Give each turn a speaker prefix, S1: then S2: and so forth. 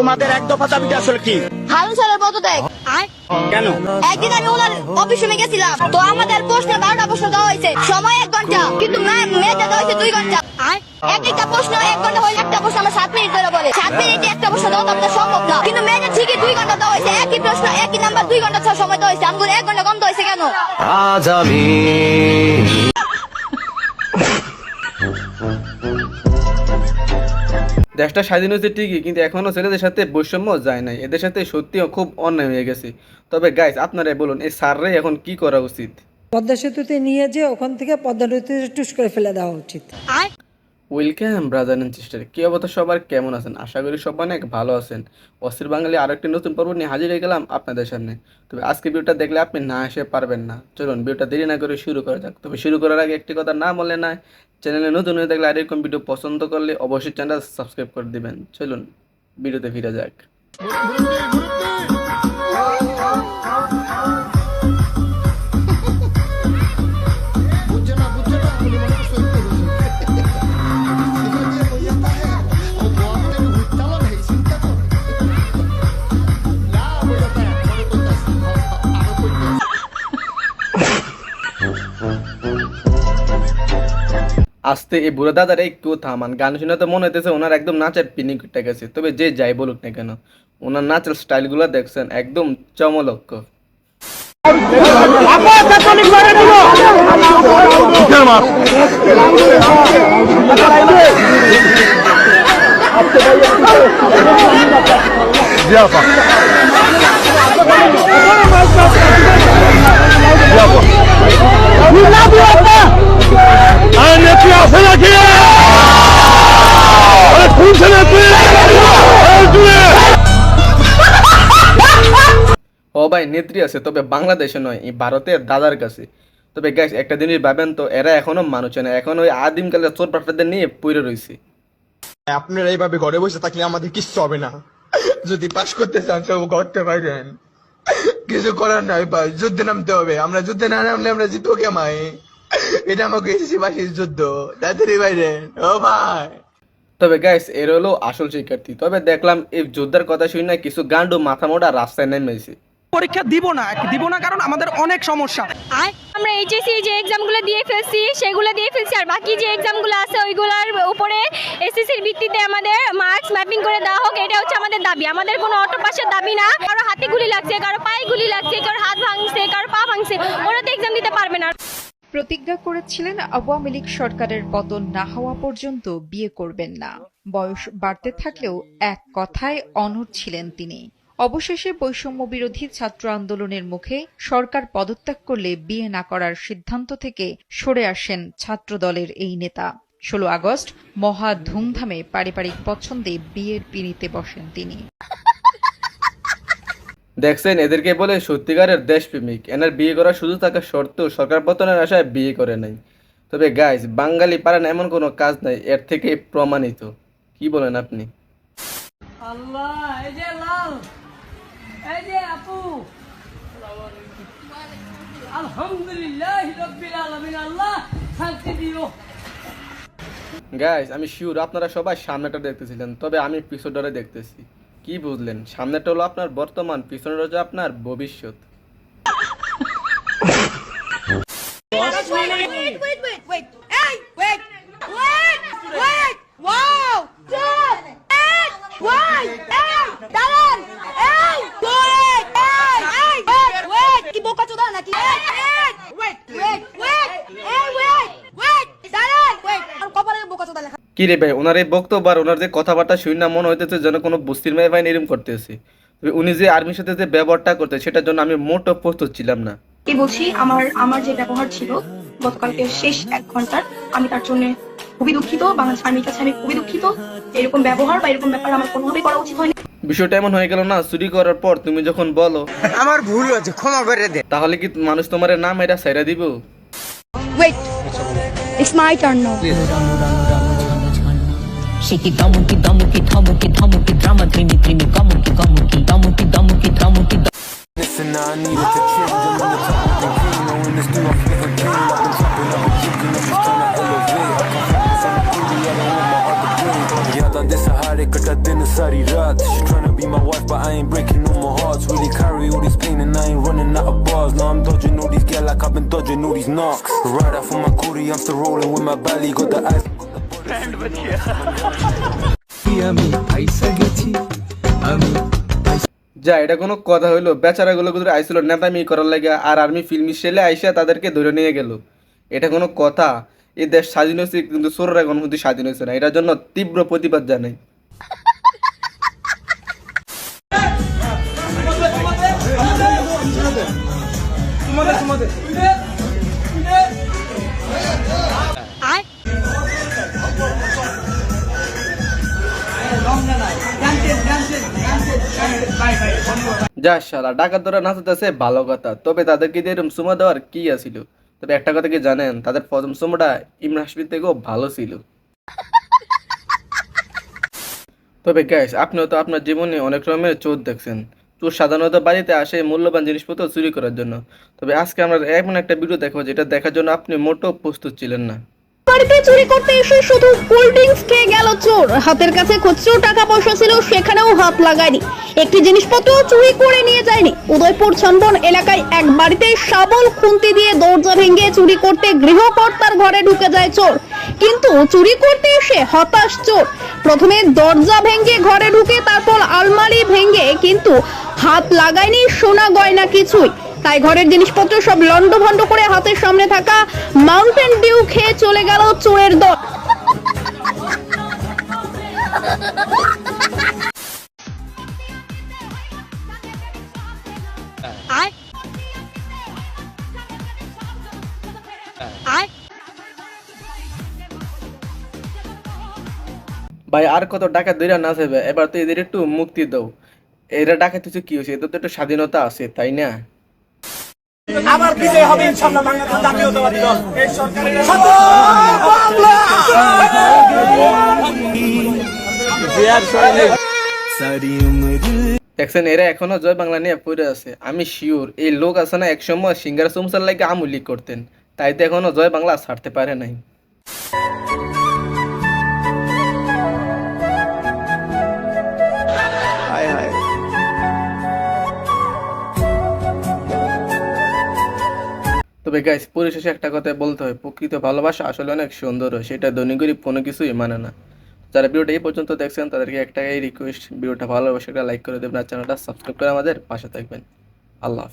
S1: তোমাদের এক দফা দাবিটা আসলে কি?
S2: হারুন স্যারের পদত্যাগ
S1: কেন?
S2: একদিন আমি ওনার অফিস রুমে গেছিলাম তো আমাদের প্রশ্নে বারোটা প্রশ্ন দেওয়া হয়েছে। সময় এক ঘণ্টা কিন্তু ম্যাম মেয়েটা দেওয়া হয়েছে দুই ঘণ্টা। এক একটা প্রশ্ন এক ঘণ্টা হলে একটা প্রশ্ন আমরা সাত মিনিট ধরে বলে। সাত মিনিটে একটা প্রশ্ন দেওয়া আমাদের সম্ভব না। কিন্তু মেয়েটা ঠিকই দুই ঘণ্টা দেওয়া হয়েছে। একই প্রশ্ন একই নাম্বার দুই ঘণ্টা সময় দেওয়া হয়েছে। আমাদের এক ঘণ্টা কম দেওয়া হয়েছে কেন?
S3: আজ আমি
S4: দেশটা স্বাধীন হয়েছে ঠিকই কিন্তু এখনও ছেলেদের সাথে বৈষম্য যায় নাই। এদের সাথে সত্যিও খুব অন্যায় হয়ে গেছে। তবে গাইস আপনারাই বলুন এই স্যাররে এখন কি করা উচিত?
S5: পদ্মা সেতুতে নিয়ে যে ওখান থেকে পদ্মা নদীতে টুস করে ফেলে দেওয়া উচিত।
S4: ওয়েলকাম ব্রাদার অ্যান্ড সিস্টার কি অবস্থা সবার? কেমন আছেন? আশা করি সব অনেক ভালো আছেন। অস্থির বাঙালি আরও একটি নতুন পর্ব নিয়ে হাজির হয়ে গেলাম আপনাদের সামনে। তবে আজকে ভিডিওটা দেখলে আপনি না এসে পারবেন না। চলুন ভিডিওটা দেরি না করে শুরু করা যাক। তবে শুরু করার আগে একটি কথা না বলে না চ্যানেলে নতুন হয়ে থাকলে আর এরকম ভিডিও পছন্দ করলে অবশ্যই চ্যানেলটা সাবস্ক্রাইব করে দিবেন। চলুন ভিডিওতে ফিরে যাক। আস্তে এই বুড়া দাদার একটু থামান। গান শুনে তো মনে হইতেছে ওনার একদম নাচের পিনিক উঠে গেছে। তবে যে যাই বলুক না কেন, ওনার নাচের স্টাইলগুলো দেখছেন একদম চমলক্ষ ও ভাই, নেত্রী আছে, তবে বাংলাদেশে নয়, এই ভারতের দাদার কাছে। তবে গ্যাস একটা জিনিস ভাবেন তো, এরা এখনও মানুষ না, এখন ওই আদিমকালের চোর পাঠাদের নিয়ে পড়ে রয়েছে।
S6: আপনারা এইভাবে ঘরে বসে থাকলে আমাদের কিচ্ছু হবে না। যদি পাস করতে চান, সব করতে পারেন। কিছু করার নাই ভাই, যুদ্ধে নামতে হবে। আমরা যুদ্ধে না নামলে আমরা জিতবো কেমাই এটা আমাকে এসেছি বাসির যুদ্ধ। তাড়াতাড়ি বাইরে। ও ভাই।
S4: তবে গ্যাস এর হলো আসল শিক্ষার্থী। তবে দেখলাম এই যোদ্ধার কথা শুনে না কিছু গান্ডু মাথা মোটা রাস্তায় নেমেছে
S7: পরীক্ষা দিব না দিব না কারণ আমাদের অনেক সমস্যা।
S2: আমরা এইচএসসি যে এক্সামগুলো দিয়ে ফেলছি সেগুলো দিয়ে ফেলছি আর বাকি যে এক্সামগুলো আছে ওইগুলোর উপরে এসএসসির ভিত্তিতে আমাদের মার্কস ম্যাপিং করে দেওয়া হোক এটা হচ্ছে আমাদের দাবি। আমাদের কোনো অটো পাসের দাবি না। কারও হাতে গুলি লাগছে কারও পায়ে গুলি লাগছে কারও হাত ভাঙছে কারও পা ভাঙছে ওরা তো এক্সাম দিতে পারবে না।
S8: প্রতিজ্ঞা করেছিলেন, আওয়ামী লীগ সরকারের পতন না হওয়া পর্যন্ত বিয়ে করবেন না। বয়স বাড়তে থাকলেও এক কথায় অনড় ছিলেন তিনি। অবশেষে বৈষম্য বিরোধী ছাত্র আন্দোলনের মুখে সরকার পদত্যাগ করলে বিয়ে না করার সিদ্ধান্ত থেকে সরে আসেন ছাত্রদলের এই নেতা। ষোলো আগস্ট, মহা ধুমধামে পারিবারিক পছন্দে বিয়ের পিড়িতে বসেন তিনি।
S4: দেখছেন এদেরকে বলে সত্যিকারের দেশপ্রেমিক। এনার বিয়ে করার সুযোগ থাকা সত্ত্বেও সরকার পতনের আশায় বিয়ে করে নাই। তবে গাইস বাঙালি পারেন এমন কোনো কাজ নাই এর থেকে প্রমাণিত। কি বলেন আপনি?
S7: আল্লাহ এই যে লাল এই যে আপু। আলহামদুলিল্লাহ রব্বিল আলামিন আল্লাহ শান্তি দিও।
S4: গাইস আমি শিওর আপনারা সবাই সামনেটা দেখতেছিলেন তবে আমি পিছনটারে দেখতেছি। কি বুঝলেন? সামনেটা হলো আপনার বর্তমান পিছনে রয়েছে আপনার ভবিষ্যৎ।
S2: কি
S4: রে ভাই ওনার এই বক্তব্য আর ওনার যে কথাবার্তা শুনে না মনে হইতেছে যেন কোনো বস্তির মেয়ে ভাই এরম করতেছে। তবে উনি যে আর্মির সাথে যে ব্যবহারটা করতে সেটার জন্য আমি মোটো প্রস্তুত ছিলাম না।
S9: এই বলছি? আমার আমার যে ব্যবহার ছিল গতকালকে শেষ এক ঘণ্টার আমি তার জন্য খুবই দুঃখিত বাংলাদেশ আর্মির কাছে আমি খুবই দুঃখিত। এরকম ব্যবহার বা এরকম ব্যাপার আমার কোনোভাবেই করা উচিত হয়নি।
S4: বিষয়টা এমন হয়ে গেল না চুরি করার পর তুমি যখন বলো
S6: আমার ভুল হয়েছে ক্ষমা করে দে।
S4: তাহলে কি মানুষ তোমার নাম এটা সাইরা দিব?
S2: Wait. It's my turn Shake
S10: it, damuki, damuki, thamuki, thamuki, drama, dreamy, dreamy, kamuki, kamuki, damuki, damuki,
S3: thamuki. I needed to the top of the king, knowing this new, I'm feeling I've been chopping up a chicken, I'm just trying to elevate, I come from some pretty, I don't want my heart to break. Yaad aande sahare kata din sari raat She tryna be my wife but I ain't breaking no more hearts Really carry all this pain and I ain't running out of bars Now I'm dodging all these get like I've been dodging all these knocks Right out for my cootie, I'm still rolling with my belly Got the ice.
S11: আমি পাইসা গেছি আমি
S4: যা এটা কোনো কথা হইল বেচারাগুলো করে আইছিল নেতামি করার লাগে আর আর্মি ফিল্মি সেলে আইসা তাদেরকে ধরে নিয়ে গেল এটা কোনো কথা এই দেশ স্বাধীন হয়েছে কিন্তু সোররা কোনো মধ্যে স্বাধীন হয়েছে না এটার জন্য তীব্র প্রতিবাদ জানাই যা শালা, ডাকাত ধরা নাচতেছে ভালো কথা। তবে তাদেরকে দিয়ে এরকম সুমা দেওয়ার কি আছিল? তবে একটা কথা কি জানেন, তাদের প্রথম সুমোটা ইমরান থেকেও ভালো ছিল। তবে গ্যাস আপনিও তো আপনার জীবনে অনেক রকমের চোর দেখছেন। চোর সাধারণত বাড়িতে আসে মূল্যবান জিনিসপত্র চুরি করার জন্য। তবে আজকে আমরা এমন একটা ভিডিও দেখাবো, যেটা দেখার জন্য আপনি মোটেও প্রস্তুত ছিলেন না।
S9: বাড়িতে চুরি করতে এসে শুধু কোল্ড ড্রিঙ্কস খেয়ে গেল চোর। হাতের কাছে খুচরো টাকা পয়সা ছিল, সেখানেও হাত লাগায়নি। একটি জিনিসপত্র চুরি করে নিয়ে যায়নি। উদয়পুর ছন্দন এলাকায় এক বাড়িতে শাবল খুন্তি দিয়ে দরজা ভেঙে চুরি করতে গৃহকর্তার ঘরে ঢুকে যায় চোর। কিন্তু চুরি করতে এসে হতাশ চোর। প্রথমে দরজা ভেঙে ঘরে ঢুকে তারপর আলমারি ভেঙে, কিন্তু হাত লাগায়নি সোনা গয়না কিছুই। তাই ঘরের জিনিসপত্র সব লন্ডভন্ড করে হাতের সামনে থাকা মাউন্টেন ডিউ খেয়ে চলে গেল চোরের দল।
S4: ভাই আর কত টাকা দইরা না যাবে এবার তো এদের একটু মুক্তি দাও। এরা ডাকাত হচ্ছে কি হয়েছে এদের তো একটু স্বাধীনতা আছে তাই না?
S1: আবার বিজয় হবে, ইনশাল্লাহ বাংলাদেশ জাতীয়তাবাদী দল। এই সরকারের
S11: সারি
S4: দেখছেন, এরা এখনও জয় বাংলা নিয়ে পড়ে আছে। আমি শিওর এই লোক আছে না একসময় সিঙ্গার সুমসার লাগে আমুলি করতেন। তাই তো এখনও জয় বাংলা ছাড়তে পারে নাই। তবে গাইস পরিশেষে একটা কথা বলতে হয়, প্রকৃত ভালোবাসা আসলে অনেক সুন্দর হয়, সেটা দৈনিক গরিব কোনো কিছুই মানে না যারা ভিডিওটা এই পর্যন্ত দেখছেন, তাদেরকে একটাই রিকোয়েস্ট ভিডিওটা ভালোবাসে একটা লাইক করে দেবেন, আর চ্যানেলটা সাবস্ক্রাইব করে আমাদের পাশে থাকবেন আল্লাহ।